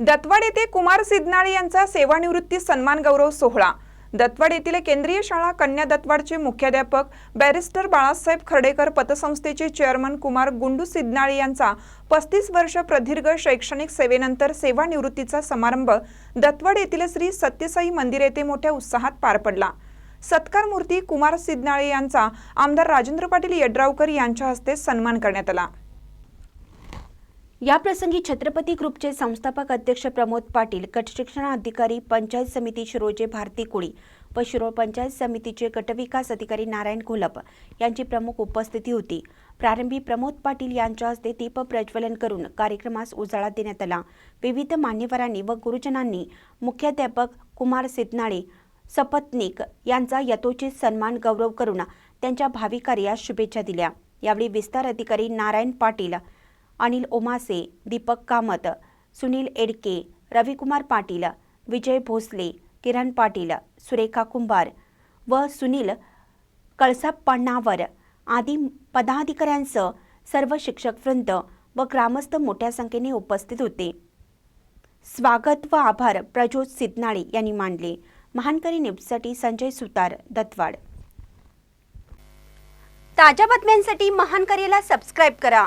दत्तवाड येथे कुमार सिद्धनाळे यांचा सेवानिवृत्ती सन्मान गौरव सोहळा. दत्तवाड येथील केंद्रीय शाळा कन्या दत्तवाडचे मुख्याध्यापक बॅरिस्टर बाळासाहेब खर्डेकर पतसंस्थेचे चेअरमन कुमार गुंडू सिद्धनाळे यांचा पस्तीस वर्ष प्रदीर्घ शैक्षणिक सेवेनंतर सेवानिवृत्तीचा समारंभ दत्तवाड येथील श्री सत्यसाई मंदिर येथे मोठ्या उत्साहात पार पडला. सत्कार मूर्ती कुमार सिद्धनाळे यांचा आमदार राजेंद्र पाटील यड्रावकर यांच्या हस्ते सन्मान करण्यात आला. याप्रसंगी छत्रपती ग्रुपचे संस्थापक अध्यक्ष प्रमोद पाटील गटशिक्षणाधिकारी पंचायत समिती शिरोजे भारती कोळी व शिरोळ पंचायत समितीचे गटविकास अधिकारी नारायण घोलप यांची प्रमुख उपस्थिती होती. प्रारंभी प्रमोद पाटील यांच्या हस्ते दीप प्रज्वलन करून कार्यक्रमास उजाळा देण्यात आला. विविध मान्यवरांनी व गुरुजनांनी मुख्याध्यापक कुमार सिद्धनाळे सपत्नीक यांचा यथोचित सन्मान गौरव करून त्यांच्या भावी कार्यास शुभेच्छा दिल्या. यावेळी विस्तार अधिकारी नारायण पाटील अनिल ओमासे दीपक कामत सुनील एडके रविकुमार पाटील विजय भोसले किरण पाटील सुरेखा कुंभार व सुनील कळसापण्णावर आदी पदाधिकाऱ्यांसह सर्व शिक्षकवृंद व ग्रामस्थ मोठ्या संख्येने उपस्थित होते. स्वागत व आभार प्रज्योत सिद्धनाळे यांनी मानले. महानकरी न्यूजसाठी संजय सुतार दत्तवाड. ताज्या बातम्यांसाठी महानकरीला सबस्क्राईब करा.